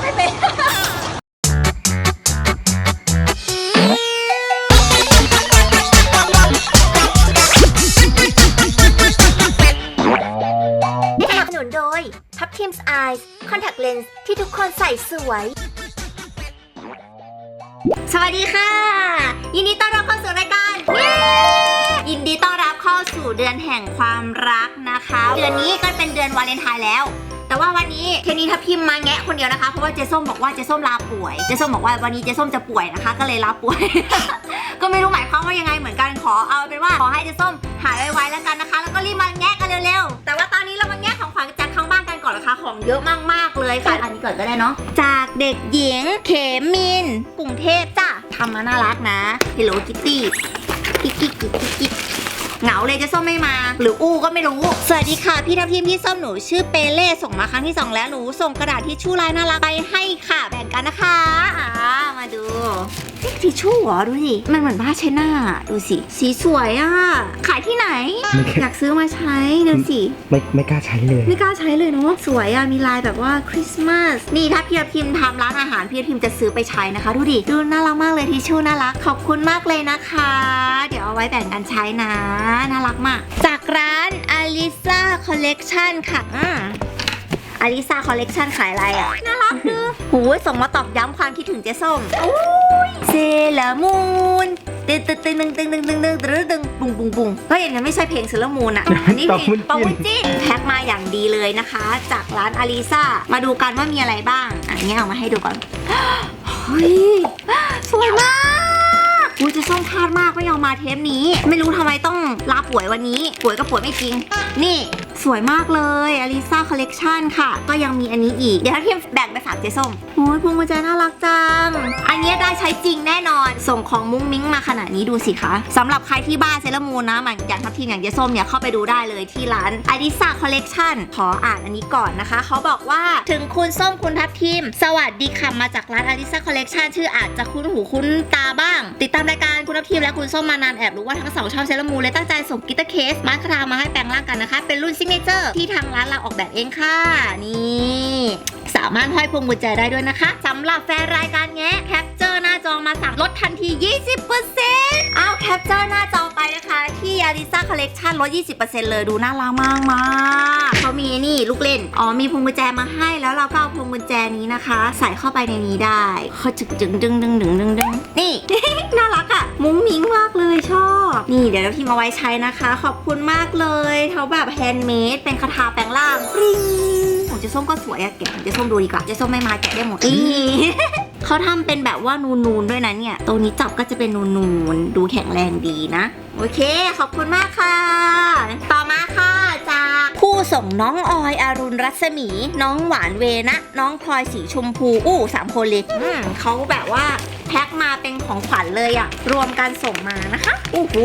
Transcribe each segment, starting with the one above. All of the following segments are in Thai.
ไม่เป็นสนับสนุนโดย ทับทิมส์ไอส์คอนแทคเลนส์ที่ทุกคนใส่สวย สวัสดีค่ะ ยินดีต้อนรับเข้าสู่รายการ ยินดีต้อนรับเข้าสู่เดือนแห่งความรักนะคะ เดือนนี้ก็เป็นเดือนวาเลนไทน์แล้ว แต่ว่าวันนี้เทนนี่ทับทิมมาแงะคนเดียวนะคะ เพราะว่าเจส้มบอกว่าเจส้มลาป่วย เจส้มบอกว่าวันนี้เจส้มจะป่วยนะคะ ก็เลยลาป่วย ก็ไม่รู้หมายความว่ายังไงเหมือนกันขอเอาเป็นว่าขอให้เจส้มหายไวๆแล้วกันนะคะ แล้วก็รีบมาแงะกันเร็วๆ แต่ว่าตอนนี้เรามาแงะของขวัญจากข้างบ้านกันก่อนนะคะ ของเยอะมากๆเลยค่ะ อันนี้ก่อนก็ได้เนาะ จากเด็กหญิงเขมินกรุงเทพจ้ะทำมาน่ารักนะ Hello Kitty กิ๊กกิ๊กกิ๊กกิ๊กเหงาเลยจะส้มไม่มา หรืออู้ก็ไม่รู้ สวัสดีค่ะ พี่ทัพทีมพี่ส้มหนูชื่อเปเล่ส่งมาครั้งที่สองแล้วหนูส่งกระดาษทิชชู่ลายน่ารักไปให้ค่ะ แบ่งกันนะคะอ่ามาดู นี่ทิชชู่เหรอดูสิมันเหมือนผ้าเช็ดหน้าดูสิ สีสวยอะ ขายที่ไหน ไม่เคยอยากซื้อมาใช้ดูสิ ไม่ไม่กล้าใช้เลย ไม่กล้าใช้เลยเนาะสวยอะมีลายแบบว่าคริสต์มาสนี่ถ้าพี่พิมพ์ทำร้านอาหารพี่พิมพ์จะซื้อไปใช้นะคะ ดูดิดูน่ารักมากเลยทิชชู่น่ารักขอบคุณมากเลยนะคะ เดี๋ยวเอาไว้แบ่งกันใช้นะ น่ารักมาก จากร้าน Alisa Collection ค่ะอ่า อลิซาคอลเลกชันขายอะไรอะ น่ารักดูหูยส่งมาตอกย้ำความคิดถึงเจ๊ส้มโอ้ยเซเลมูนตึงตึงตึงตึงตึงตึงตึงตึงตึงตึงปุงปุงปุงเฮ้ยอันนั้นไม่ใช่เพลงเซเลมูนอะ อันนี้เพลงเป่าเปาวุ้วุ้นนจิ้จิ้นนแพ็คมาอย่างดีเลยนะคะ จากร้านอลิซามาดูกันว่ามีอะไรบ้าง อันนี้เอามาให้ดูก่อนเฮ้ยสวยมากอุ้ยเจะส้มพลาดมากไม่ยอมมาเทปนี้ ไม่รู้ทำไมต้องลาป่วยวันนี้ ป่วยก็ป่วยไม่จริง นี่ สวยมากเลยอลิซาคอลเลกชันค่ะ ก็ยังมีอันนี้อีก เดี๋ยวถ้าเทียมแบ่งไปฝากเจ๊ส้มโอ้ยพวงกุญแจน่ารักจัง อันนี้ได้ใช้จริงแน่นอน ส่งของมุ้งมิ้งมาขนาดนี้ดูสิคะสำหรับใครที่บ้านเซร์มูนนะหมือนอย่างทัพทีมอย่างเจ๊ส้มเนี่ยเข้าไปดูได้เลยที่ร้านอลิซาคอลเลกชันขออ่านอันนี้ก่อนนะคะ เขาบอกว่าถึงคุณส้มคุณทัพทีม สวัสดีค่ะมาจากร้านอลิซาคอลเลกชันชื่ออาจจะคุ้นหูคุ้นตาบ้าง ติดตามรายการคุณทัพทีมและคุณส้มมานานแอบรู้ว่าทั้งสองชอบเซร์มูนเลยตั้งใจส่งกิตเตอร์เคสมาร์ครามาให้แปลงร่างกันนะคะเป็นรุ่นซิเนเจอร์ที่ทางร้านเราออกแบบเองค่ะ นี่ สามารถห้อยพวงกุญแจได้ด้วยนะคะสำหรับแฟนรายการแงะแคปเจอร์หน้าจอมาสั่งลดทันที 20%เอาแคปเจอร์หน้าจอไปนะคะ ที่ Arisa Collection ลด 20%เลยดูน่ารักมากมากเขามีนี่ลูกเล่น อ๋อมีพวงกุญแจมาให้แล้วเราก็เอาพวงกุญแจนี้นะคะ ใส่เข้าไปในนี้ได้เขาจึงจึงดึงดึงดึงดึงดึงนี่ น่ารักอะมุ้งมิ้งมากเลยชอบ นี่เดี๋ยวเราพิมพ์เอาไว้ใช้นะคะ ขอบคุณมากเลยเขาแบบแฮนด์เมดเป็นคาถาแปลงร่างปริ้ง ของเจ๊ส้มก็สวยอะแกะของเจ๊ส้มดูดีกว่าเจ๊ส้มไม่มาแกะได้หมดนี่เขาทำเป็นแบบว่านูนๆด้วยนะเนี่ยตรงนี้จับก็จะเป็นนูนๆดูแข็งแรงดีนะ โอเค ขอบคุณมากค่ะ ต่อมาค่ะจากผู้ส่งน้องออยอรุณรัศมี น้องหวานเวนะ น้องพลอยสีชมพูอู้สามคนเลยอืมเขาแบบว่าแพ็คมาเป็นของขวัญเลยอะรวมกันส่งมานะคะโอ้โห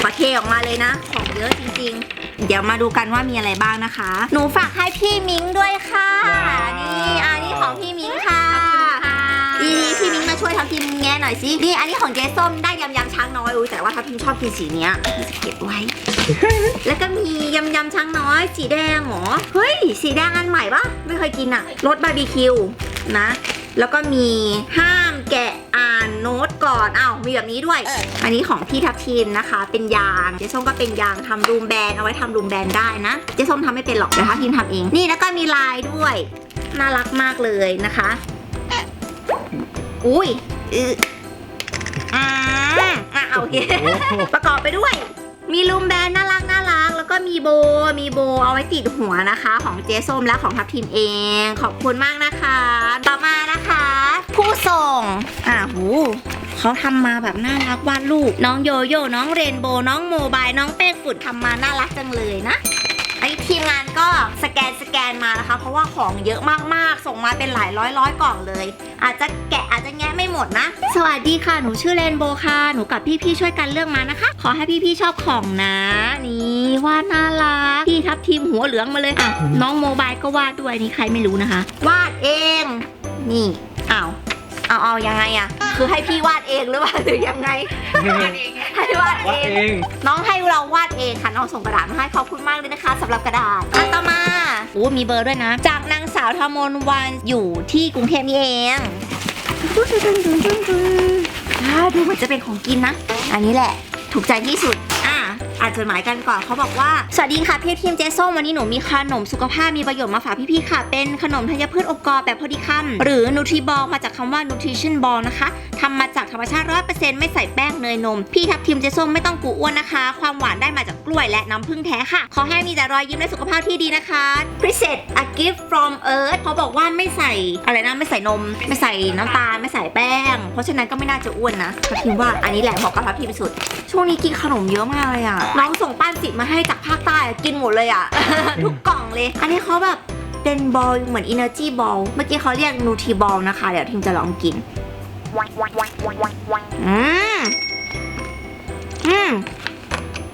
ขอเทออกมาเลยนะ ของเยอะจริงๆ เดี๋ยวมาดูกันว่ามีอะไรบ้างนะคะ หนูฝากให้พี่มิงด้วยค่ะ นี่อันนี้ของพี่มิงค่ะนี่พี่มิ้งมาช่วยทัพทิมแงะหน่อยสิ นี่อันนี้ของเจส้มได้ยำยำช้างน้อยอุ้ยแต่ว่าทัพทิมชอบกินสีเนี้ยพี่จะเก็บไว้ แล้วก็มียำยำช้างน้อย สีแดงเหรอ เฮ้ย สีแดงอันใหม่ปะไม่เคยกินอะรสบาร์บีคิวนะ แล้วก็มีห้ามแกะอ่านโน้ตก่อนอ้าวมีแบบนี้ด้วย อันนี้ของพี่ทัพทิมนะคะ เป็นยาง เจส้มก็เป็นยางทำรูมแบนเอาไว้ทำรูมแบนได้นะ เจส้มทำไม่เป็นหรอกเดี๋ยวทัพทิมทำเอง นี่แล้วก็มีลายด้วย น่ารักมากเลยนะคะ อุ้ยอืออ่าอะโอเค ประกอบไปด้วย มีลูมแบนน่ารักน่ารัก แล้วก็มีโบ มีโบเอาไว้ติดหัวนะคะ ของเจส้มและของทัพทีมเอง ขอบคุณมากนะคะ ต่อมานะคะ ผู้ส่งอ่าหูเขาทำมาแบบน่ารักวาดรูปน้องโยโย่น้องเรนโบน้องโมบายน้องเป้ฝุ่นทำมาน่ารักจังเลยนะไอทีมงานก็สแกนสแกนมานะคะ เพราะว่าของเยอะมากๆ ส่งมาเป็นหลายร้อยร้อยกล่องเลย อาจจะแกะอาจจะแงะ หมดนะ สวัสดีค่ะ หนูชื่อเรนโบว์ค่ะ หนูกับพี่ๆช่วยกันเลือกมานะคะ ขอให้พี่ๆชอบของนะ นี่วาดน่ารัก พี่ทับทีมหัวเหลืองมาเลยอะ น้องโมบายก็วาดด้วยนี่ใครไม่รู้นะคะ วาดเอง นี่อ้าวเอาเอายังไงอะคือให้พี่วาดเองหรือว่าหรือยังไง ให้วาดวัดเองเอง น้องให้เราวาดเองค่ะน้องส่งกระดาษมาให้ขอบคุณมากเลยนะคะสำหรับกระดาษอันต่อมาอู้มีเบอร์ด้วยนะ จากนางสาวธมนวันอยู่ที่กรุงเทพนี่เอง ดูดูดูเหมือนจะเป็นของกินนะ อันนี้แหละ ถูกใจที่สุด อะ อ่านจดหมายกันก่อนเขาบอกว่า สวัสดีค่ะพี่ทีมเจส้มวันนี้หนูมีขนมสุขภาพมีประโยชน์มาฝากพี่ๆค่ะ เป็นขนมธัญพืชอบกรอบแบบพอดีคำหรือนูทรีบอลมาจากคำว่า nutrition ball นะคะทำมาจากธรรมชาติ100%ไม่ใส่แป้งเนยนม พี่ทับทีมเจส้มไม่ต้องกลัวอ้วนนะคะ ความหวานได้มาจากกล้วยและน้ำผึ้งแท้ค่ะ ขอให้มีแต่รอยยิ้มและสุขภาพที่ดีนะคะ Present a gift from Earth เขาบอกว่าไม่ใส่อะไรนะไม่ใส่นม ไม่ใส่น้ำตาลไม่ใส่แป้ง เพราะฉะนั้นก็ไม่น่าจะอ้วนนะทับทิมว่าอันนี้แหละเหมาะกับทับทิมที่สุด ช่วงนี้กินขนมเยอะมากเลยอะน้องส่งป้านสิทธิ์มาให้จากภาคใต้อะกินหมดเลยอะ ทุกกล่องเลย อันนี้เขาแบบเป็นบอลเหมือน Energy Ball เมื่อกี้เขาเรียก Nutri Ball นะคะ เดี๋ยวทิมจะลองกิน อืมอืม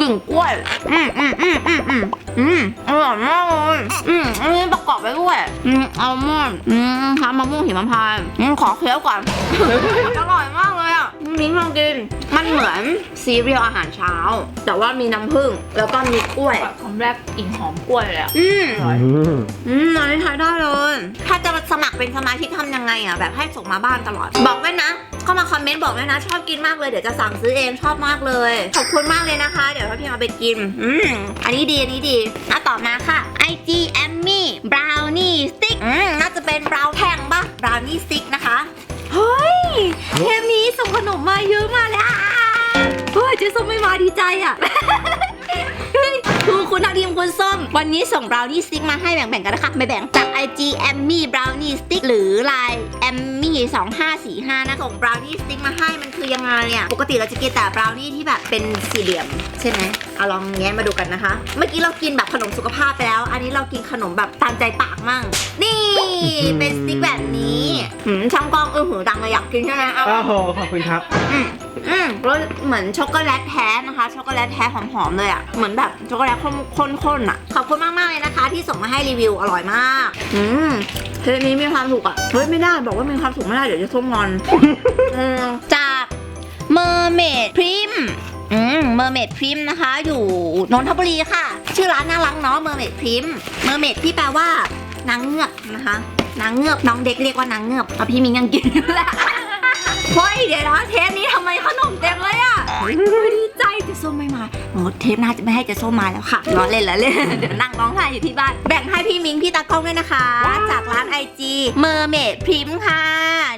กลิ่นกล้วย อืมอืมอืมอืมอืมอืมอร่อยมากเลยอืมอันนี้ประกอบไปด้วยอืมอัลมอนด์อืมทำมะม่วงหิมพานต์อืมขอเคี้ยวก่อน อร่อยมากเลยอะมิ้นลองกิน มันเหมือนซีเรียลอาหารเช้า แต่ว่ามีน้ำผึ้งแล้วก็มีกล้วยแบบคำแรกกลิ่นหอมกล้วยเลยอะอืมอร่อยอืมอันนี้ใช้ได้เลย ถ้าจะสมัครเป็นสมาชิกทำยังไงอะ แบบให้ส่งมาบ้านตลอด บอกด้วยนะ เข้ามาคอมเมนต์บอกด้วยนะ ชอบกินมากเลย เดี๋ยวจะสั่งซื้อเองชอบมากเลย ขอบคุณมากเลยนะคะ เดี๋ยวถ้าพี่เอาไปกิน อืม อันนี้ดี อันนี้ดีอะต่อมาค่ะ IG a m m y Brownie Stick อืมน่าจะเป็นบราวแท่งปะ Brownie Stick นะคะ เฮ้ยเทปนี้ส่งขนมมาเยอะมากเลยอะเฮ้ยเจ๊ส้มไม่มาดีใจอะ คือคุณทักทีมคุณส้ม วันนี้ส่งบราวนี่สติ๊กมาให้แบ่งๆกันนะคะไม่แบ่งจาก IG a m m y Brownie Stick หรือ Line a m m y 2545นะส่งบราวนี่สติ๊กมาให้มันคือยังไงอะปกติเราจะกินแต่บราวนี่ที่แบบเป็นสี่เหลี่ยม ใช่ไหมเอาลองแง้มมาดูกันนะคะ เมื่อกี้เรากินแบบขนมสุขภาพไปแล้ว อันนี้เรากินขนมแบบตามใจปากมั่ง นี่ เป็นสติ๊กแบบนี้หืมช่างกล้องเออหือดังเลยอยากกินใช่ไหมเอา โอ้โหขอบคุณครับ อืมอืมรสเหมือนช็อกโกแลตแท้นะคะ ช็อกโกแลตแท้หอมๆเลยอะ่ะเหมือนแบบช็อกโกแลตข้นๆอะขอบคุณมากๆเลยนะคะ ที่ส่งมาให้รีวิวอร่อยมาก อืมเทปนี้มีความสุขอะ่ะเฮ้ยไม่ได้บอกว่ามีความสุขไม่ได้เดี๋ยวจะส้มงอนอืมจาก Mermaid Prim อืม Mermaid Prim นะคะ อยู่นนทบุรีค่ะ ชื่อร้านน่ารักเนาะ Mermaid Prim Mermaid ที่แปลว่านางเงือกนะคะนางเงือกน้องเด็กเรียกว่านางเงือกเอาพี่มิงยังกินอยู่แหละ เฮ้ยเดี๋ยวนะเทปนี้ทำไมขนมเต็มเลยอะดีใจจะส้มไม่มาโอ้เทปหน้าจะไม่ให้จะส้มมาแล้วค่ะล้อเล่นล้วเล่นเดี๋ยวนั่งร้องไห้อยู่ที่บ้าน แบ่งให้พี่มิงพี่ตากล้องด้วยนะคะ จากร้าน IG Mermaid Prim ค่ะ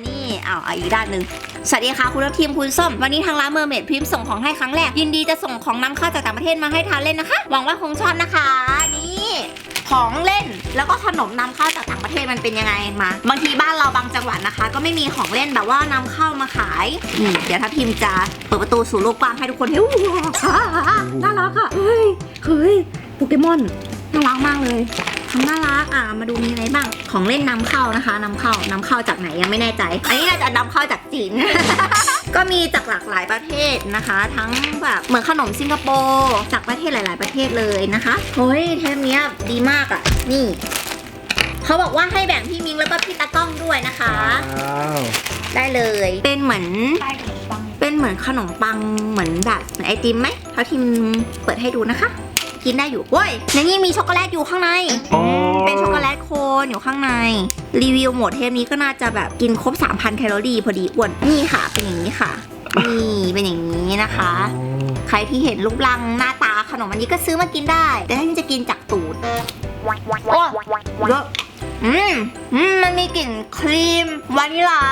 นี่เอาอีกด้านหนึ่งสวัสดีค่ะคุณทีมคุณส้ม วันนี้ทางร้าน Mermaid Prim ส่งของให้ครั้งแรก ยินดีจะส่งของนำเข้าจากต่างประเทศมาให้ทานเล่นนะคะ หวังว่าคงชอบนะคะ นี่ ของเล่น แล้วก็ขนมนำเข้าจากต่างประเทศมันเป็นยังไงมา บางทีบ้านเราบางจังหวัดนะคะ ก็ไม่มีของเล่นแบบว่านำเข้ามาขายนี่เดี๋ยวถ้าพิมพ์จะเปิดประตูสู่โลกกว้างให้ทุกคนเห็นว้าวน่ารักอะเฮ้ยเฮ้ยโปเกมอนน่ารักมากเลยทำน่ารักอะมาดูมีอะไรบ้างของเล่นนำเข้านะคะนำเข้านำเข้าจากไหนยังไม่แน่ใจ อันนี้น่าจะนำเข้าจากจีน ก็มีจากหลากหลายประเทศนะคะ ทั้งแบบเหมือนขนมสิงคโปร์จากประเทศหลาย ๆ ประเทศเลยนะคะเฮ้ยเทปเนี้ยดีมากอะ่ะ นี่เขาบอกว่าให้แบ่งพี่มิงแล้วก็พี่ตากล้องด้วยนะคะว้าวได้เลย เป็นเหมือนใต้ขนมปังเป็นเหมือนขนมปังเหมือนแบบเหมือนไอติมไหมเขาทิมเปิดให้ดูนะคะ กินได้อยู่เว้ยในนี้มีช็อกโกแลตอยู่ข้างในโอ้เป็นช็อกโกแลตโคนอยู่ข้างใน รีวิวหมดเทปนี้ก็น่าจะแบบกินครบ 3,000 แคลอรี่พอดีอ้วน นี่ค่ะ เป็นอย่างนี้ค่ะ นี่เป็นอย่างนี้นะคะ ใครที่เห็นรูปร่างหน้าตาขนมอันนี้ก็ซื้อมากินได้ แต่ถ้าจะกินจากตูดโอ้เยอะอืมอืมมันมีกลิ่นครีมวานิลา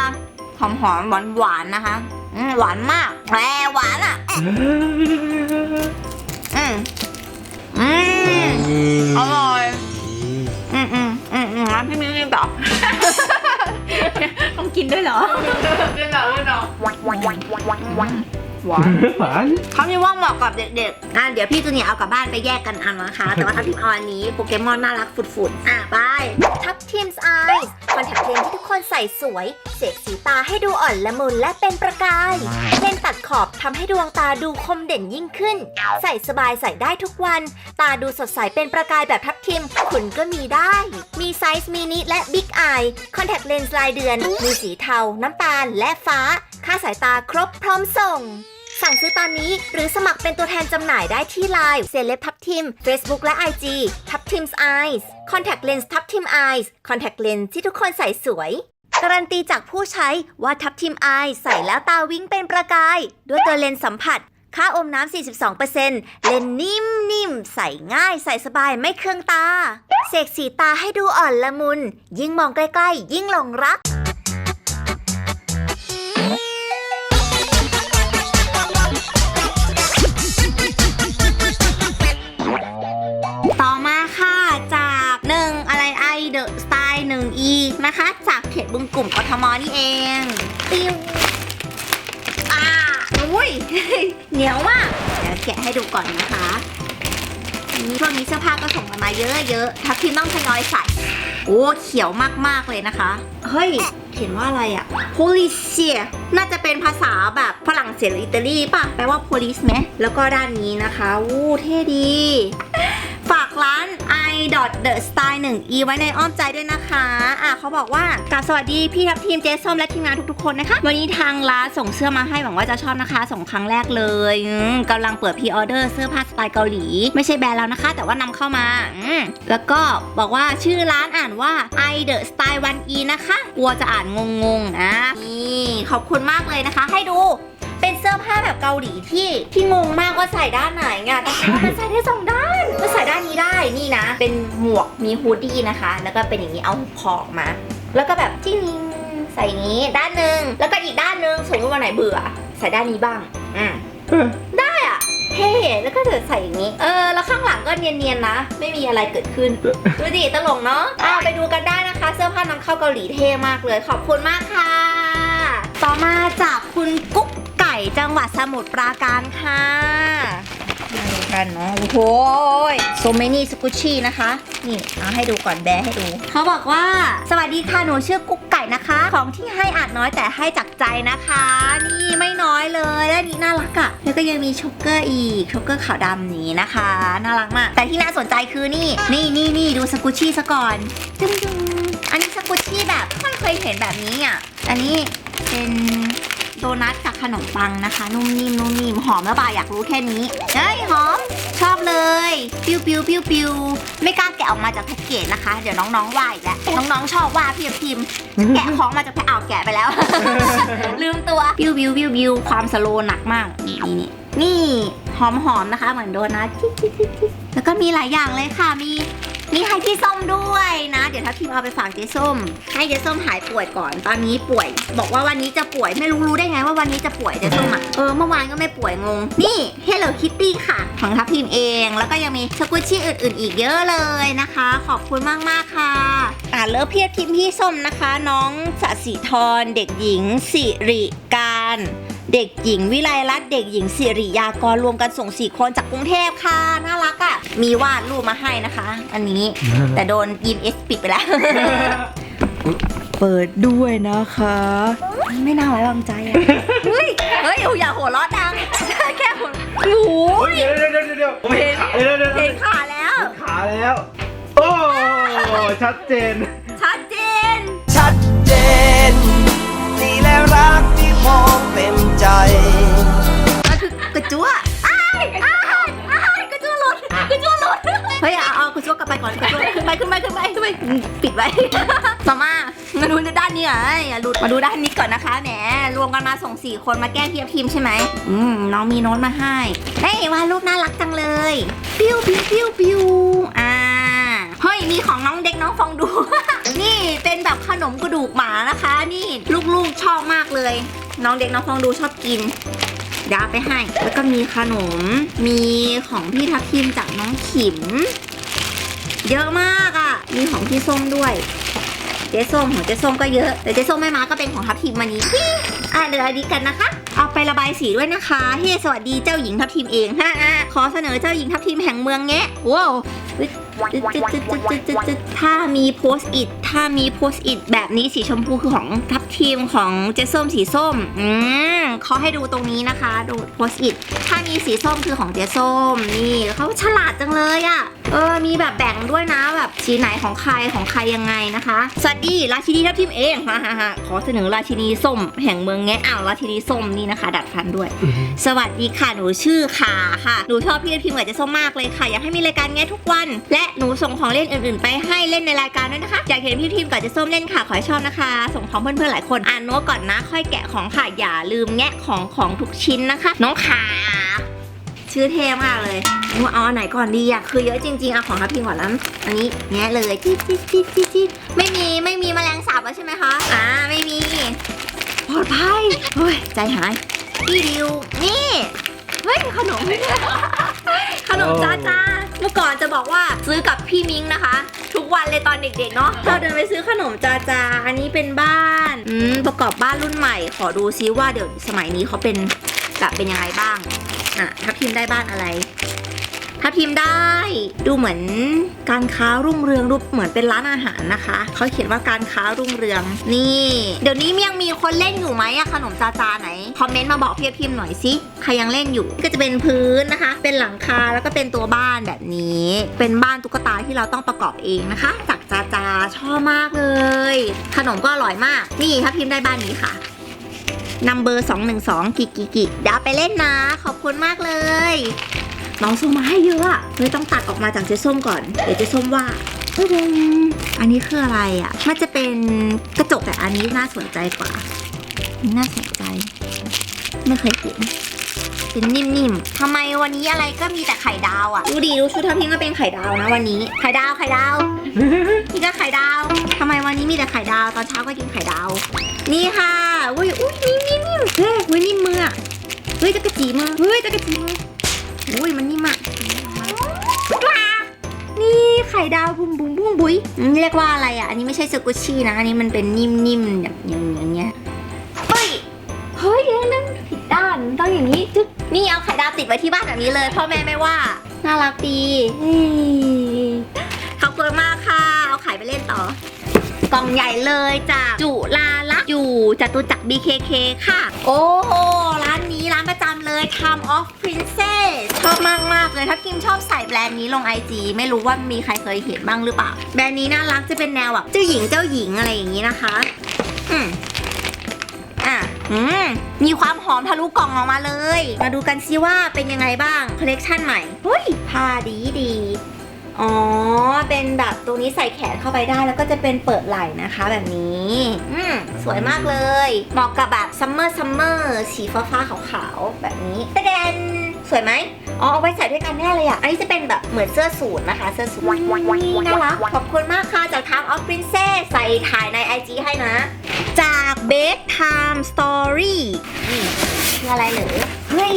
หอมหอมหวานหวานๆนะคะอืมหวานมากแหมหวานอะ อืมอืม อร่อย อืมอืมอืมอืมแล้วพี่มิ้วกินต่อ ต้องกินด้วยเหรอเรื่องอะไรเนาะ หวาน หวานเขามีว่าเหมาะกับเด็กๆอะเดี๋ยวพี่จูเนียร์เอากลับบ้านไปแยกกันอันนะคะ แต่ว่าทัพทิมเอาอันนี้โปเกมอนน่ารักฝุดๆ อะไป ทับทิมส์ไอส์คอนแทคเลนส์ที่ทุกคนใส่สวย เสกสีตาให้ดูอ่อนละมุนและเป็นประกาย เลนส์ตัดขอบทำให้ดวงตาดูคมเด่นยิ่งขึ้น ใส่สบายใส่ได้ทุกวัน ตาดูสดใสเป็นประกายแบบทับทิมคุณก็มีได้ มีไซส์มินิและบิ๊กไอคอนแทคเลนส์รายเดือน มีสีเทา น้ำตาลและฟ้า ค่าสายตาครบพร้อมส่ง สั่งซื้อตอนนี้ หรือสมัครเป็นตัวแทนจำหน่ายได้ที่ Line เซเลบทับทิม Facebook และ IG ทับทิมส์ Eyes Contact Lens ทับทิม Eyes Contact Lens ที่ทุกคนใส่สวย การันตีจากผู้ใช้ว่าทับทิมไอายใส่แล้วตาวิ้งเป็นประกาย ด้วยตัวเลนส์สัมผัส ค่าอมน้ำ 42%เลนส์นิ่มๆใส่ง่ายใส่สบายไม่เครื่องตา เสกสีตาให้ดูอ่อนละมุน ยิ่งมองใกล้ ๆ ยิ่งหลงรัก ตบึงกลุ่มกทมนี่เองติวอ่าอุ้ย เหนียวมาก เดี๋ยวแกะให้ดูก่อนนะคะนี่ช่วงนี้เสื้อผ้าก็ส่งกันมาเยอะๆทับทิมต้องทยอยใส่โอ้เขียวมากๆเลยนะคะ เฮ้ย เขียนว่าอะไรอะ police น่าจะเป็นภาษาแบบฝรั่งเศสหรืออิตาลีป่ะ แปลว่า police ไหมแล้วก็ด้านนี้นะคะ วู้เท่ดี ฝากร้าน i the style 1 e ไว้ในอ้อมใจด้วยนะคะอะเขาบอกว่ากราบสวัสดีพี่ทัพทีมเจส้มและทีมงานทุกๆคนนะคะ วันนี้ทางร้านส่งเสื้อมาให้หวังว่าจะชอบนะคะ ส่งครั้งแรกเลยอืมกำลังเปิดพรีออเดอร์เสื้อผ้าสไตล์เกาหลี ไม่ใช่แบรนด์แล้วนะคะ แต่ว่านำเข้ามาอืมแล้วก็บอกว่าชื่อร้านอ่านว่า i the style 1 e นะคะ กลัวจะอ่านงงๆนะนี่ขอบคุณมากเลยนะคะ ให้ดู เป็นเสื้อผ้าแบบเกาหลีที่ที่งงมากว่าใส่ด้านไหนไงแต่ว่ามันใส่ได้สองด้านมันใส่ด้านนี้ได้นี่นะ เป็นหมวกมีฮูดดี้นะคะ แล้วก็เป็นอย่างนี้เอาพอกมา แล้วก็แบบจิ้งใส่อย่างนี้ด้านหนึ่งแล้วก็อีกด้านหนึ่งสมมติวันไหนเบื่อ ใส่ด้านนี้บ้างอืมได้อะเท่แล้วก็เดใส่อย่างนี้ เออ แล้วข้างหลังก็เนียนๆนะ ไม่มีอะไรเกิดขึ้น ดูดิ ตลกเนาะอ่าไปดูกันได้นะคะ เสื้อผ้านำเข้าเกาหลีเท่มากเลย ขอบคุณมากค่ะ ต่อมาจากคุณกุ๊ก จังหวัดสมุทรปราการค่ะมาดูกันเนาะโอ้โหโซเมนี่สกุชี่นะคะ นี่เอาให้ดูก่อนแบะให้ดู เขาบอกว่า สวัสดีค่ะหนูชื่อกุ๊กไก่นะคะ ของที่ให้อาจน้อยแต่ให้จากใจนะคะ นี่ไม่น้อยเลยและนี่น่ารักอะ่ะแล้วก็ยังมีช็อกเกอร์อีกช็อกเกอร์ขาวดำนี้นะคะ น่ารักมาก แต่ที่น่าสนใจคือนี่ นี่นี่นี่ดูสกุชี่ซะก่อนจึ้งจึ้งอันนี้สกุชี่แบบไม่เคยเห็นแบบนี้อะ อันนี้เป็น โดนัทกับขนมปังนะคะ นุ่มนิ่มนุ่มนิ่มหอมแล้วป่าอยากรู้แค่นี้เฮ้ยหอม ชอบเลยปิวปิวปิวปิวไม่กล้าแกะออกมาจากแพ็กเกจนะคะ เดี๋ยวน้องๆว่าอีกแล้วน้องๆชอบว่าพี่พิมพ์แกะของมาจากแพ็คเอาแกะไปแล้ว ลืมตัวบิวบิวบิวบิวความสโลว์หนักมากนี่นี่นี่นี่หอมหอมๆนะคะ เหมือนโดนัทแล้วก็มีหลายอย่างเลยค่ะมี มีให้พี่ส้มด้วยนะ เดี๋ยวถ้าพิมเอาไปฝากเจ๊ส้ม ให้เจ๊ส้มหายป่วยก่อน ตอนนี้ป่วย บอกว่าวันนี้จะป่วยไม่รู้รู้ได้ไงว่าวันนี้จะป่วยเจ๊ส้มอะ เออเมื่อวานก็ไม่ป่วยงง นี่ Hello Kitty ค่ะ ของทัพทีมเอง แล้วก็ยังมีสกุชชี่อื่นๆ อีกเยอะเลยนะคะ ขอบคุณมากๆค่ะ อ่าเลิฟเพียรทีมพี่ส้มนะคะ น้องสสิธรเด็กหญิงสิริการ เด็กหญิงวิไลรัตน์เด็กหญิงสิริยากรรวมกันส่งสี่คนจากกรุงเทพค่ะน่ารักอะ่ะ มีวาดรูปมาให้นะคะ อันนี้ แต่โดนยินเอสปิดไปแล้ว เปิดด้วยนะคะ ไม่น่าไว้วางใจอะเฮ้ยเฮ้ยอย่าหัวเราะดัง แค่หัวหนูเฮ้ยเดี๋ยวเดี๋ยวเดี๋ยวเดี๋ยวผมเห็นขาเดี๋ยวเดี๋ยวเห็เดี๋ยนวขาแล้ว ขาแล้ว โอ้ชัดเจน ชัดเจน ชัดเจนนี่แหละรักที่มองเต็ม ใจก็คือกระจั่วอ้ายอ้ายอ้ายกระจั่วหลุดกระจั่วหลุดเฮ้ยเอาเอากระจั่วกลับไปก่อนกระจั่วขึ้นไปขึ้นไปขึ้นไปขึ้นไปปิดไว้ต่อมามาดูด้านนี้อะอย่าหลุดมาดูด้านนี้ก่อนนะคะแหมรวมกันมาส่งสี่คนมาแกล้งเพียบทีมใช่ไหมอืมน้องมีโน้ตมาให้เฮ้ยวาดรูปน่ารักจังเลย ปิ้วปิ้วปิ้วปิ้ว มีของน้องเด็กน้องฟองดู นี่เป็นแบบขนมกระดูกหมานะคะ นี่ลูกๆชอบมากเลย น้องเด็กน้องฟองดูชอบกินเดี๋ยวเอาไปให้ แล้วก็มีขนม มีของพี่ทับทิมจากน้องขิม เยอะมากอะ่ะ มีของพี่ส้มด้วย เจ๊ส้มของเจ๊ส้มก็เยอะ แต่เจ๊ส้มไม่มาก็เป็นของทับทิมมานี้อะเดี๋ยวอันนี้กันนะคะ เอาไประบายสีด้วยนะคะเฮ้สวัสดีเจ้าหญิงทับทิมเองฮะขอเสนอเจ้าหญิงทับทิมแห่งเมืองแงะว้าว ถ้ามีโพสต์อิดถ้ามีโพสต์อิดแบบนี้สีชมพูคือของทัพทีมของเจส้มสีส้ม อืมเขาให้ดูตรงนี้นะคะ ดูโพสต์อิดถ้ามีสีส้มคือของเจส้ม นี่เขาฉลาดจังเลยอะ่ะเออ มีแบบแบ่งด้วยนะแบบสีไหนของใครของใครยังไงนะคะ สวัสดีราชินีทัพทีมเองฮ่าฮ่าฮขอเสนอราชินีส้ม แห่งเมืองแงะอ่าวราชินีส้มนี่นะคะ ดัดฟันด้วย สวัสดีค่ะหนูชื่อขาค่ะหนูชอบพี่ทับทิมกับเจส้มมากเลยค่ะ อยากให้มีรายการแงะทุกวันและหนูส่งของเล่นอื่นๆ ไปให้เล่นในรายการด้วยนะคะ อยากเห็นพี่ทัพทิมกับเจ๊ส้มเล่นค่ะ ขอให้ชอบนะคะ ส่งของเพื่อนๆหลายคน อ่านโน้ตก่อนนะ ค่อยแกะของค่ะ อย่าลืมแงะของของทุกชิ้นนะคะ น้องขาชื่อเท่มากเลยว่าเอาอันไหนก่อนดีอะคือเยอะจริงๆเอาของทัพทิมก่อนแล้วอันนี้แงะเลยจิ๊ดจิ๊ดจิ๊ดจิ๊ดจิ๊ดไม่มีไม่มีแมลงสาบแล้วใช่ไหมคะ อ่าไม่มีปลอดภัยเฮ้ยใจหายพี่ดิวนี่เฮ้ยขนมขนมจ้าจ้า เมื่อก่อนจะบอกว่าซื้อกับพี่มิงนะคะ ทุกวันเลยตอนเด็กๆเนาะเราเดินไปซื้อขนมจ้าจ้าอันนี้เป็นบ้านอืมประกอบบ้านรุ่นใหม่ ขอดูซิว่าเดี๋ยวสมัยนี้เขาเป็นแบบเป็นยังไงบ้างอะทัพทีมได้บ้านอะไร ทัพทีมได้ดูเหมือนการค้ารุ่งเรืองรูปเหมือนเป็นร้านอาหารนะคะเขาเขียนว่าการค้ารุ่งเรืองนี่ เดี๋ยวนี้ยังมีคนเล่นอยู่ไหมอะขนมจาจาไหนคอมเมนต์มาบอกพี่พิมพ์หน่อยสิใครยังเล่นอยู่ ก็จะเป็นพื้นนะคะ เป็นหลังคาแล้วก็เป็นตัวบ้านแบบนี้ เป็นบ้านตุ๊กตาที่เราต้องประกอบเองนะคะ จากจาจาชอบมากเลย ขนมก็อร่อยมาก นี่ทัพพิมพ์ได้บ้านนี้ค่ะนัมเบอร์212กิกิกิเดี๋ยวเอาไปเล่นนะ ขอบคุณมากเลย น้องส่งมาให้เยอะอะเลยต้องตัดออกมาจากเจ๊ส้มก่อน เดี๋ยวเจ๊ส้มว่าตึ้งอันนี้คืออะไรอะมันจะเป็นกระจกแต่อันนี้น่าสนใจกว่านี่น่าสนใจ ไม่เคยเห็นเป็นนิ่มๆทำไมวันนี้อะไรก็มีแต่ไข่ดาวอะดูดีดูชุดทัพทิมก็เป็นไข่ดาวนะวันนี้ ไข่ดาวไข่ดาว นี่ก็ไข่ดาวทำไมวันนี้มีแต่ไข่ดาว ตอนเช้าก็กินไข่ดาว นี่ค่ะอุ้ยอุ้ยนิ่มนิ่มนิ่มเฮ้ยอุ้ยนิ่มมืออะเฮ้ยจะกระจีมือเฮ้ยจะกระจีมือ อุ้ยมันนิ่มอะนี่ไข่ดาวบุ้มบุ้มบุ้มบุ้ยอืมเรียกว่าอะไรอะอันนี้ไม่ใช่สกุชชี่นะ อันนี้มันเป็นนิ่มๆแบบอย่างเงี้ยเฮ้ย เฮ้ยนั่นผิดด้าน ต้องอย่างนี้จึ๊กนี่เอาไข่ดาวติดไว้ที่บ้านแบบนี้เลยพ่อแม่ไม่ว่า น่ารักดีเฮ้ยขอบคุณมากค่ะ เอาไข่ไปเล่นต่อ กล่องใหญ่เลยจากจุลาลักษ์อยู่จตุจักร BKK ค่ะ โอ้โหร้านนี้ร้านประจำเลย Time of Princess ชอบมากมากเลยถ้าคิมชอบใส่แบรนด์นี้ลง IG ไม่รู้ว่ามีใครเคยเห็นบ้างหรือเปล่า แบรนด์นี้น่ารักจะเป็นแนวแบบเจ้าหญิงเจ้าหญิงอะไรอย่างนี้นะคะ อืมอะอืมมีความหอมทะลุกล่องออกมาเลย มาดูกันซิว่าเป็นยังไงบ้างคอลเลกชันใหม่เฮ้ยผ้าดีดี อ๋อ เป็นแบบตรงนี้ใส่แขนเข้าไปได้แล้วก็จะเป็นเปิดไหล่นะคะแบบนี้ อืมสวยมากเลย เหมาะกับแบบซัมเมอร์ซัมเมอร์สีฟ้าฟ้าขาวๆ แบบนี้ตะแดนสวยไหมอ๋อเอาไว้ใส่ด้วยกันแน่เลยอะ อันนี้จะเป็นแบบเหมือนเสื้อสูทนะคะ เสื้อสูทน่ารัก ขอบคุณมากค่ะ จาก Time of Princess ใส่ถ่ายใน IG ให้นะ จาก Bake Time Story นี่คืออะไรเหรอเฮ้ย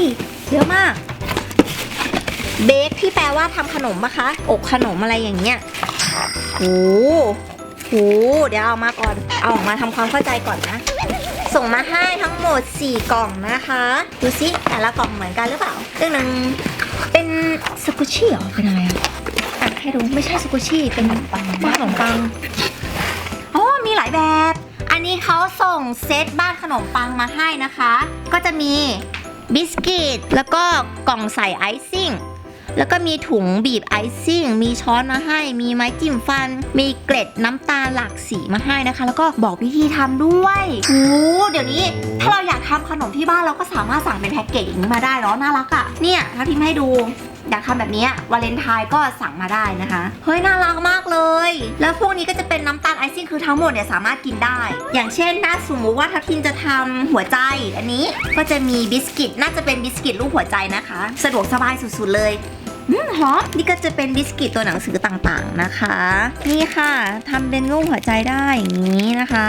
เยอะมาก เบคที่แปลว่าทำขนมปะคะ อบขนมอะไรอย่างเงี้ยโอ้โหเดี๋ยวเอามาก่อน เอาออกมาทำความเข้าใจก่อนนะ ส่งมาให้ทั้งหมด 4 กล่องนะคะ ดูซิแต่ละกล่องเหมือนกันหรือเปล่าเรื่องหนึ่งเป็นสกุชี่เหรอเป็นอะไรอะอะให้ดูไม่ใช่สกุชี่เป็นบ้านขนมปังอ๋อมีหลายแบบ อันนี้เขาส่งเซตบ้านขนมปังมาให้นะคะ ก็จะมีบิสกิตแล้วก็กล่องใส่ไอซิ่ง แล้วก็มีถุงบีบไอซิ่ง มีช้อนมาให้ มีไม้จิ้มฟัน มีเกล็ดน้ำตาลหลากสีมาให้นะคะ แล้วก็บอกวิธีทำด้วยโอ้เดี๋ยวนี้ถ้าเราอยากทำขนมที่บ้านเราก็สามารถสั่งเป็นแพ็กเกจอย่างนี้มาได้เนาะน่ารักอะ่ะ เนี่ยถ้าพิมพ์ให้ดูอยากทำแบบนี้วาเลนไทน์ก็สั่งมาได้นะคะ เฮ้ย น่ารักมากเลย แล้วพวกนี้ก็จะเป็นน้ำตาลไอซิ่งคือทั้งหมดเนี่ยสามารถกินได้ อย่างเช่นถ้าสมมติว่าทัพทิมจะทำหัวใจ อันนี้ก็จะมีบิสกิต น่าจะเป็นบิสกิตรูปหัวใจนะคะ สะดวกสบายสุดๆเลย อืมหอม นี่ก็จะเป็นบิสกิตตัวหนังสือต่างๆนะคะ นี่ค่ะทำเป็นรูปหัวใจได้อย่างนี้นะคะ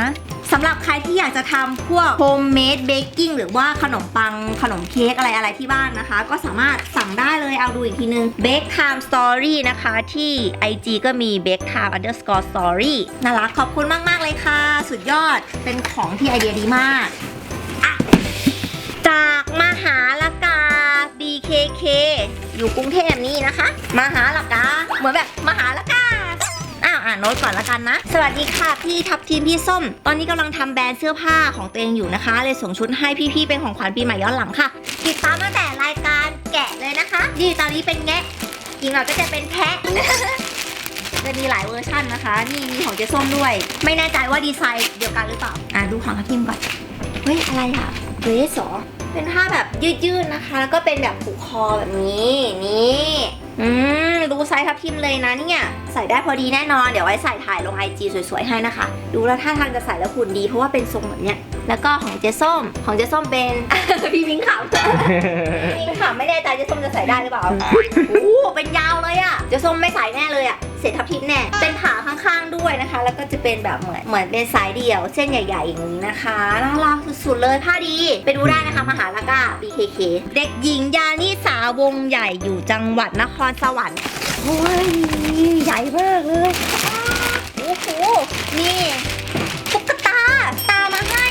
สำหรับใครที่อยากจะทำพวกโฮมเมดเบกกิ้งหรือว่าขนมปังขนมเค้กอะไรอะไรที่บ้านนะคะ ก็สามารถสั่งได้เลยเอาดูอีกทีนึง Bake Time Story นะคะ ที่ IG ก็มี Bake Time underscore story น่ารักขอบคุณมาก ๆ เลยค่ะ สุดยอดเป็นของที่ไอเดียดีมาก จากมหาลกา BKK อยู่กรุงเทพนี่นะคะ มหาลกา เหมือนแบบมหาลกาอ้าวอ่านโน้ตก่อนละกันนะ สวัสดีค่ะพี่ทับทีมพี่ส้ม ตอนนี้กำลังทำแบรนด์เสื้อผ้าของตัวเองอยู่นะคะ เลยส่งชุดให้พี่ๆเป็นของขวัญปีใหม่ย้อนหลังค่ะ ติดตามตั้งแต่รายการแกะเลยนะคะ นี่ตอนนี้เป็นแงะอีกหน่อยก็จะเป็นแพะจะมีหลายเวอร์ชันนะคะ นี่มีของเจส้มด้วย ไม่แน่ใจว่าดีไซน์เดียวกันหรือเปล่า อะดูของทัพทิมก่อน เฮ้ย อะไรอะเดรสหรอ เป็นผ้าแบบยืดๆนะคะ แล้วก็เป็นแบบผูกคอแบบนี้ นี่ อืมดูไซส์ทับทิมเลยนะเนี่ย ใส่ได้พอดีแน่นอน เดี๋ยวไว้ใส่ถ่ายลงไอจีสวยๆให้นะคะ ดูแล้วท่าทางจะใส่แล้วหุ่นดีเพราะว่าเป็นทรงแบบเนี้ยแล้วก็ของเจส้ม ของเจส้มเป็น พี่มิงขำพี่มิงขำไม่แน่ใจเจส้มจะใส่ได้หรือเปล่าโอ้เป็นยาวเลยอะเจส้มไม่ใส่แน่เลยอะเสร็จทับทิมแน่ เป็นขาข้างๆด้วยนะคะ แล้วก็จะเป็นแบบเหมือนเหมือนเป็นสายเดี่ยว เส้นใหญ่ๆอย่างนี้นะคะ น่ารักสุดๆเลยผ้าดี ไปดูได้นะคะมหาลากา BKK เด็กหญิงยานิสาวงใหญ่อยู่จังหวัดนครสวรรค์ โอ้ยใหญ่มากเลย โอ้โห นี่ ตุ๊กตา ตามมาให้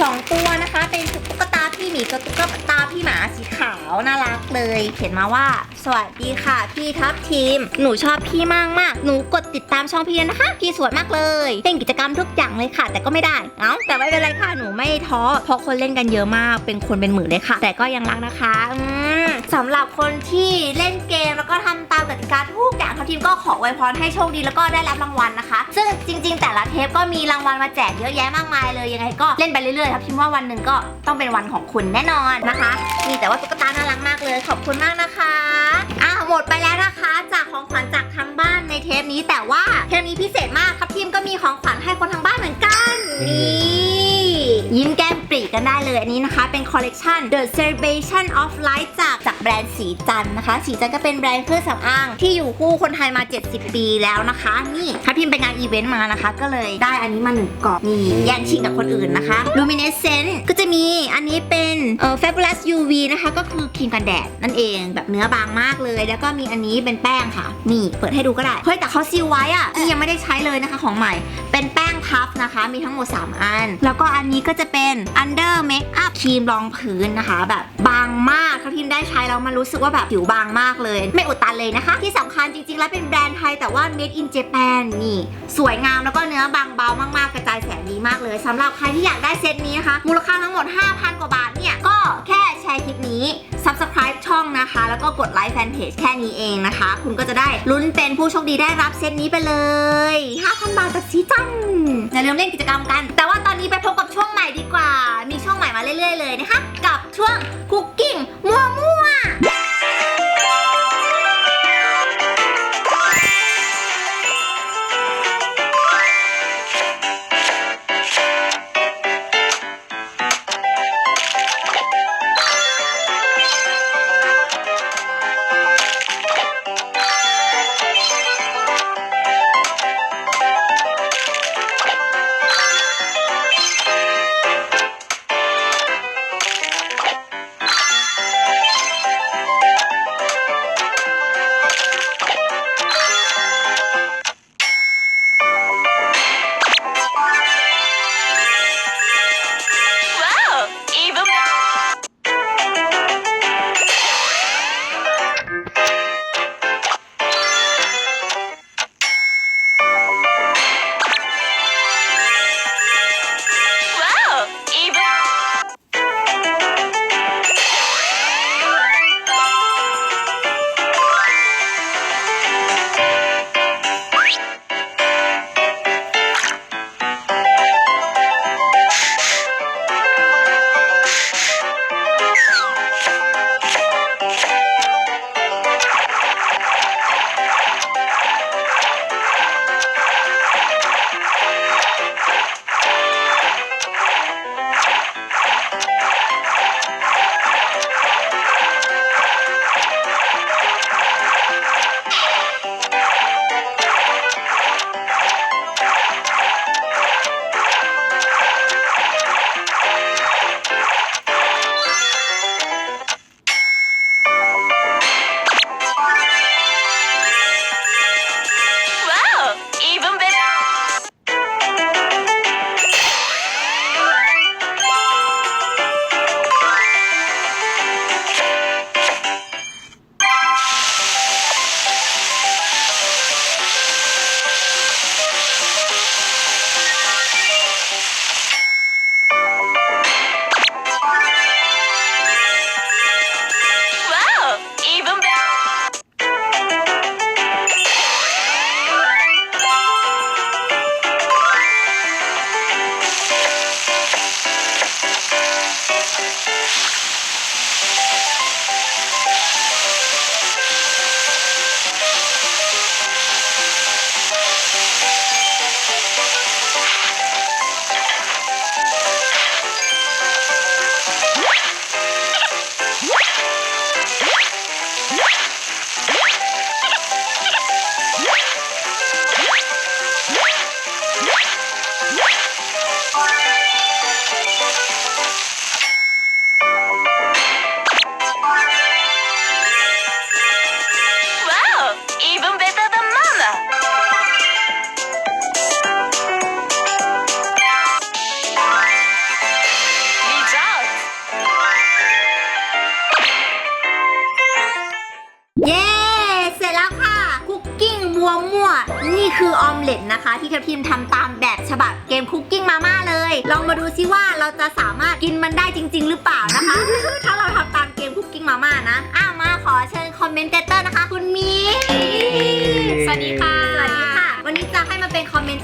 สองตัวนะคะ เป็นตุ๊กตา พี่หมีกับตุ๊กตาพี่หมาสีขาวน่ารักเลย เขียนมาว่า สวัสดีค่ะ พี่ทัพทีม หนูชอบพี่มากมากหนูกดติดตามช่องพี่นะคะ พี่สวยมากเลยเล่นกิจกรรมทุกอย่างเลยค่ะ แต่ก็ไม่ได้เอ้าแต่ไม่เป็นไรค่ะหนูไม่ท้อเพราะคนเล่นกันเยอะมากเป็นคนเป็นหมื่นเลยค่ะ แต่ก็ยังรักนะคะอืมสำหรับคนที่เล่นเกมแล้วก็ทำตามกติกาทุกอย่างทัพทีมก็ขออวพรให้โชคดีแล้วก็ได้รับรางวัลนะคะ ซึ่งจริง ๆ แต่ละเทปก็มีรางวัลมาแจกเยอะแยะมากมายเลยยังไงก็เล่นไปเรื่อยๆครับพิมว่าวันหนึ่งก็ต้องเป็นวันของคุณแน่นอนนะคะ นี่แต่ว่าตุ๊กตาน่ารักมากเลย ขอบคุณมากนะคะอ้าวหมดไปแล้วนะคะ จากของขวัญจากทางบ้านในเทปนี้ แต่ว่าเทปนี้พิเศษมากครับทีมก็มีของขวัญให้คนทางบ้านเหมือนกันนี่ยิ้มแก้มปรีกันได้เลยอันนี้นะคะ เป็นคอลเลกชัน The Celebration of Light จากจากแบรนด์สีจันทร์นะคะ สีจันทร์ก็เป็นแบรนด์เครื่องสำอาง ที่อยู่คู่คนไทยมา 70 ปีแล้วนะคะ นี่ครับพิมไปงานอีเวนต์มานะคะ ก็เลยได้อันนี้มาหนึ่งกล่องนี่แย่งชิงกับคนอื่นนะคะ Luminescent ก็จะมีอันนี้เป็นเอ่อ Fabulous UV นะคะ ก็คือครีมกันแดดนั่นเองแบบเนื้อบางมากเลย แล้วก็มีอันนี้เป็นแป้งค่ะ นี่เปิดให้ดูก็ได้ เฮ้ย แต่เขาซีลไว้อะนี่ยังไม่ได้ใช้เลยนะคะของใหม่ เป็นแป้ง พัฟนะคะ มีทั้งหมด 3 อัน แล้วก็อันนี้ก็จะเป็น Under Makeup ครีมรองพื้นนะคะ แบบบางมากถ้าพิมได้ใช้แล้วมันรู้สึกว่าแบบผิวบางมากเลย ไม่อุดตันเลยนะคะ ที่สำคัญจริงๆ แล้วเป็นแบรนด์ไทยแต่ว่า made in Japan นี่ สวยงามแล้วก็เนื้อบางเบามากๆ กระจายแสงดีมากเลยสำหรับใครที่อยากได้เซตนี้นะคะมูลค่าทั้งหมด 5,000 กว่าบาทเนี่ยก็แค่ ร์คลิปนี้ subscribe ช่องนะคะ แล้วก็กดไลค์แฟนเพจแค่นี้เองนะคะ คุณก็จะได้ลุ้นเป็นผู้โชคดีได้รับเซตนี้ไปเลย 5,000 บาทจากซีจันอย่าลืมเล่นกิจกรรมกัน แต่ว่าตอนนี้ไปพบกับช่วงใหม่ดีกว่า มีช่วงใหม่มาเรื่อย ๆ เลยนะคะ กับช่วงคุกกิ้งมั่วมั่วๆ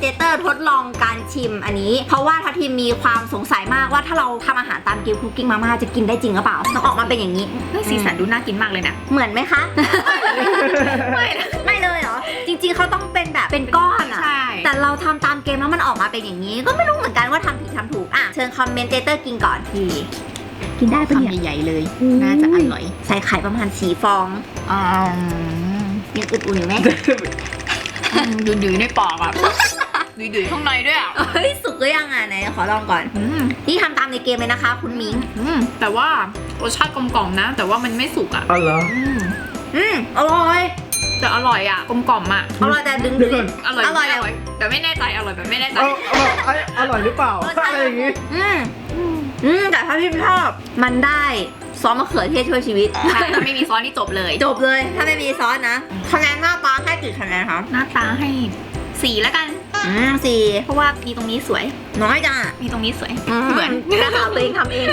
เป็นคอมเมนเตเตอร์ทดลองการชิมอันนี้ เพราะว่าทัพทีมมีความสงสัยมากว่าถ้าเราทำอาหารตามเกมคุกกิ้งมาม่าจะกินได้จริงหรือเปล่าต้องออกมาเป็นอย่างนี้เฮ้ยสีสันดูน่ากินมากเลยนะ เหมือนไหมคะ ไม่นะไม่เลยเหรอ จริง ๆเขาต้องเป็นแบบเป็นก้อนอะใช่แต่เราทำตามเกมแล้วมันออกมาเป็นอย่างนี้ ก็ไม่รู้เหมือนกันว่าทำผิดทำถูกอะเชิญคอมเมนเตเตอร์กินก่อนพี่กินได้ปะเนี่ยคำใหญ่ๆเลยอืมน่าจะอร่อย ใส่ไข่ประมาณสีฟองอ่ายังอุ่นๆอยู่ไหมดูดื้อในปากอะ ดื้อๆข้างในด้วยอะเฮ้ยสุกหรือยังอะไหนขอลองก่อนอืมนี่ทำตามในเกมเลยนะคะ คุณมิงอืมแต่ว่ารสชาติกลมกล่อมนะ แต่ว่ามันไม่สุกอะอ๋อเหรออืมอืมอร่อยแต่อร่อยอะกลมกล่อมอะอร่อยแต่ดึงเดี๋ยวก่อนอร่อยอร่อยอร่อยแต่ไม่แน่ใจอร่อยแบบไม่แน่ใจ เอาเอาเอาอร่อยหรือเปล่ารสชาติอะไรอย่างงี้ อืมอืมแต่ถ้าพี่ชอบมันได้ซอสมะเขือเทศช่วยชีวิต ใช่ถ้าไม่มีซอสนี่จบเลยจบเลยถ้าไม่มีซอสนะคะแนนหน้าตาให้กี่คะแนนคะหน้าตาให้สีแล้วกัน อืมสี่เพราะว่ามีตรงนี้สวย น้อยจังอะมีตรงนี้สวย เหเหมืมืออนนนะคะตัวเองทำเอง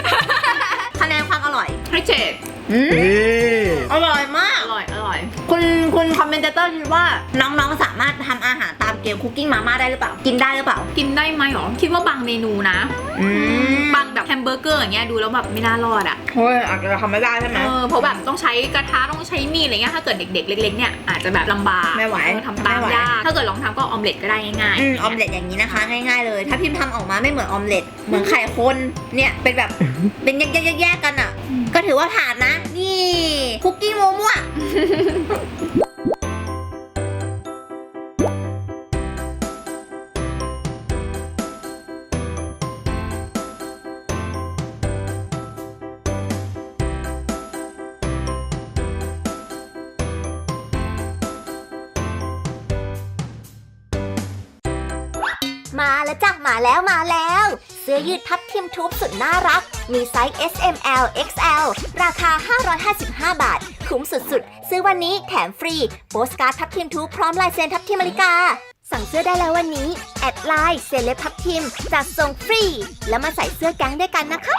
คะแนนความอร่อยให้เจ็ดอืมเอ๊ะอร่อยมาก อร่อย อร่อย คุณคุณคอมเมนเตอร์คิดว่าน้องๆสามารถทำอาหารตาม เกมคุกกิ้งมาม่าได้หรือเปล่า กินได้หรือเปล่า กินได้ไหมหรอ คิดว่าบางเมนูนะอืมบางแบบแฮมเบอร์เกอร์อย่างเงี้ยดูแล้วแบบไม่น่ารอดอะเฮ้ยอาจจะทำไม่ได้ใช่ไหม เออเพราะแบบต้องใช้กระทะต้องใช้มีดอะไรเงี้ยถ้าเกิดเด็กๆ เล็กๆเนี่ยอาจจะแบบลำบากไม่ไหวเออทำตามไม่ไหว ยากถ้าเกิดลองทำก็ออมเล็ตก็ได้ง่ายอืมออมเล็ตอย่างนี้นะคะ ง่ายๆเลย ถ้าพิมพ์ทำออกมาไม่เหมือนออมเล็ตเหมือนไข่คนเนี่ยเป็นแบบ เป็นแยกๆๆๆกันอะ ก็ถือว่าผ่านนะ นี่คุกกี้โมมั่ว แล้วจ้ะมาแล้วมาแล้ว เสื้อยืดทับทิมทูบสุดน่ารัก มีไซส์ S M L X L ราคา 555 บาท คุ้มสุดๆ ซื้อวันนี้แถมฟรี โปสการ์ดทับทิมทูบพร้อมลายเซ็นทับทิมอเมริกา สั่งเสื้อได้แล้ววันนี้ แอดไลน์เซเลบทับทิมจัดส่งฟรี แล้วมาใส่เสื้อแก๊งด้วยกันนะคะ